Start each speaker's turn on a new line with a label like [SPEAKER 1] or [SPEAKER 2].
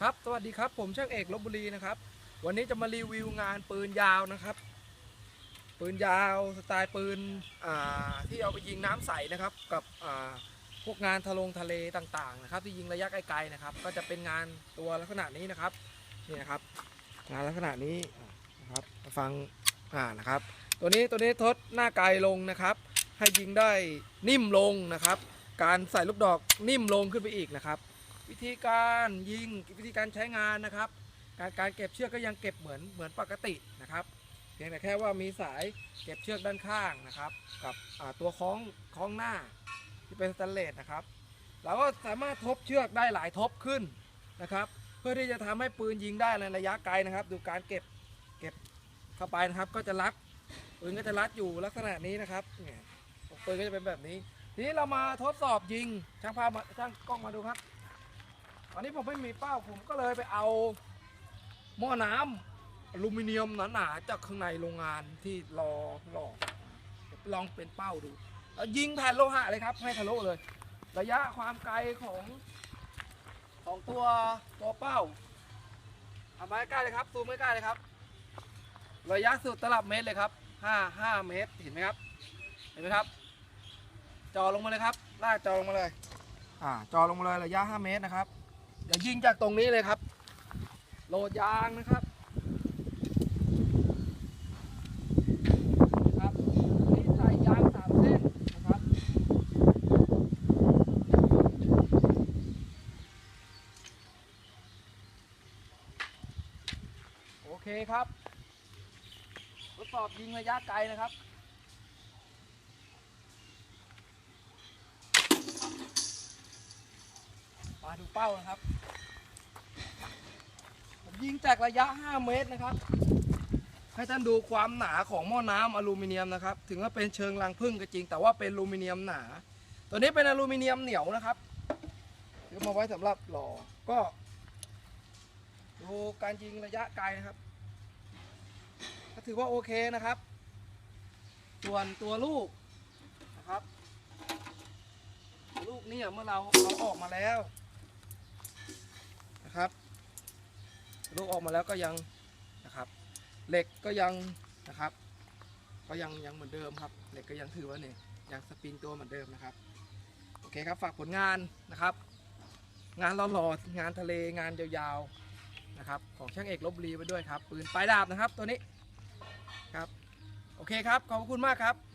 [SPEAKER 1] ครับ สวัสดีครับ ผมช่างเอกลบบุรีนะครับ วันนี้จะมารีวิวงานปืนยาวนะครับ ปืนยาวสไตล์ปืนที่เอาไปยิงน้ำใสนะครับ กับพวกงานทะลงทะเลต่างๆนะครับ ที่ยิงระยะไกลๆนะครับ ก็จะเป็นงานตัวลักษณะนี้นะครับนี่นะครับ งานลักษณะนี้นะครับฟังอ่านะครับ ตัวนี้ตัวนี้ทดหน้าไกลลงนะครับ ให้ยิงได้นิ่มลงนะครับ การใส่ลูกดอกนิ่มลงขึ้นไปอีกนะครับ วิธีการยิงวิธีการใช้งานนะครับ การการเก็บเชือกก็ยังเก็บเหมือนเหมือนปกตินะครับ เพียงแต่แค่ว่ามีสายเก็บเชือกด้านข้างนะครับ กับตัวคล้องคล้องหน้าที่เป็นสแตนเลสนะครับ เราก็สามารถทบเชือกได้หลายทบขึ้นนะครับ เพื่อที่จะทำให้ปืนยิงได้ในระยะไกลนะครับ ดูการเก็บเก็บเข้าไปนะครับ ก็จะรัดปืนก็จะรัดอยู่ลักษณะนี้นะครับเนี่ยปืนก็จะเป็นแบบนี้ ทีนี้เรามาทดสอบยิงช่างภาพมาช่างกล้องมาดูครับ ตอนนี้ผมไม่มีเป้าผมก็เลยไปเอาหม้อน้ำอลูมิเนียมหนาๆจากข้างในโรงงานที่รอรอลองเป็นเป้าดูแล้วยิงแผ่นโลหะเลยครับให้ทะลุเลย ระยะความไกลของของตัวตัวเป้าเอามาใกล้เลยครับซูมใกล้ๆเลยครับ ระยะสุดตลับเมตรเลยครับ5 5เมตรเห็นไหมครับ เห็นไหมครับ จอลงมาเลยครับลากจอลงมาเลย อ่าจอลงมาเลยระยะ 5 เมตรนะครับ เดี๋ยวยิงจากตรงนี้เลยครับ โหลดยางนะครับครับนี่ใส่ยางสามเส้นนะครับ โอเคครับทดสอบยิงระยะไกลนะครับ มา ดูเป้านะครับ ผมยิงจากระยะ 5 เมตรนะครับ ให้ท่านดูความหนาของหม้อน้ำอลูมิเนียมนะครับ ถึงว่าเป็นเชิงรังผึ้งก็จริง แต่ว่าเป็นอลูมิเนียมหนา ตัวนี้เป็นอลูมิเนียมเหนียวนะครับซื้อมาไว้สำหรับหล่อ ก็ดูการยิงระยะไกลนะครับก็ถือว่าโอเคนะครับ ส่วนตัวลูกนะครับ ลูกเนี่ยเมื่อเราเราออกมาแล้วนะครับ ลูกออกมาแล้วก็ยังนะครับเหล็กก็ยังนะครับ ก็ยังยังเหมือนเดิมครับเหล็กก็ยังถือว่าเนี่ยยังสปริงตัวเหมือนเดิมนะครับโอเคครับฝากผลงานนะครับ งานหล่อๆงานทะเลงานยาวๆนะครับของช่างเอกลบบุรีไปด้วยครับปืนปลายดาบนะครับตัวนี้ครับโอเคครับขอบคุณมากครับ